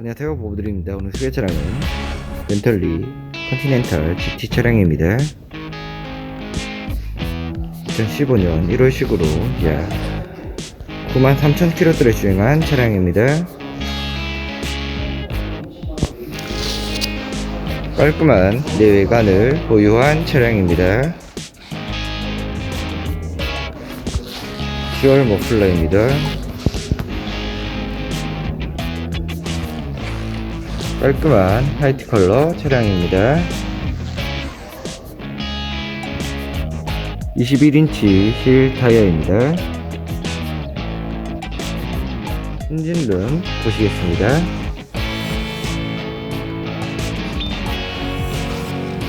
안녕하세요 보부드립니다. 오늘 소개 차량은 벤틀리 컨티넨탈 GT 차량입니다. 2015년 1월식으로 약 93,000km를 주행한 차량입니다. 깔끔한 내외관을 보유한 차량입니다. 듀얼 머플러입니다 깔끔한 화이트 컬러 차량입니다. 21인치 실 타이어입니다. 엔진룸 보시겠습니다.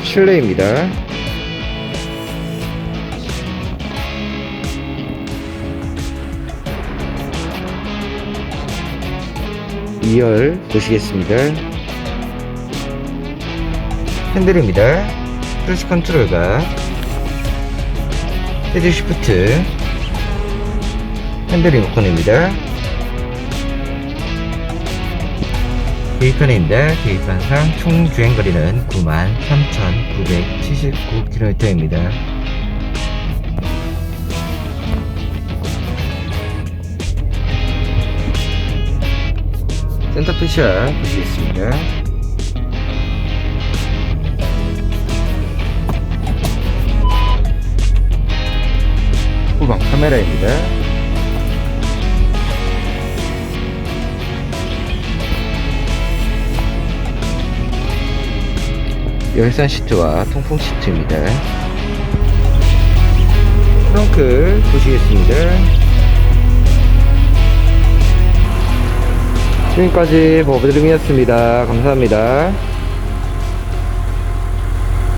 실내입니다. 이열 보시겠습니다. 핸들입니다. 크루즈 컨트롤과 헤드 시프트 핸들 리모컨입니다. 계기판입니다. 계기판상 총 주행거리는 93,979km입니다. 센터푸시아 보시겠습니다. 후방 카메라입니다. 열선 시트와 통풍 시트입니다. 트렁크 보시겠습니다. 지금까지 버브드림이었습니다. 감사합니다.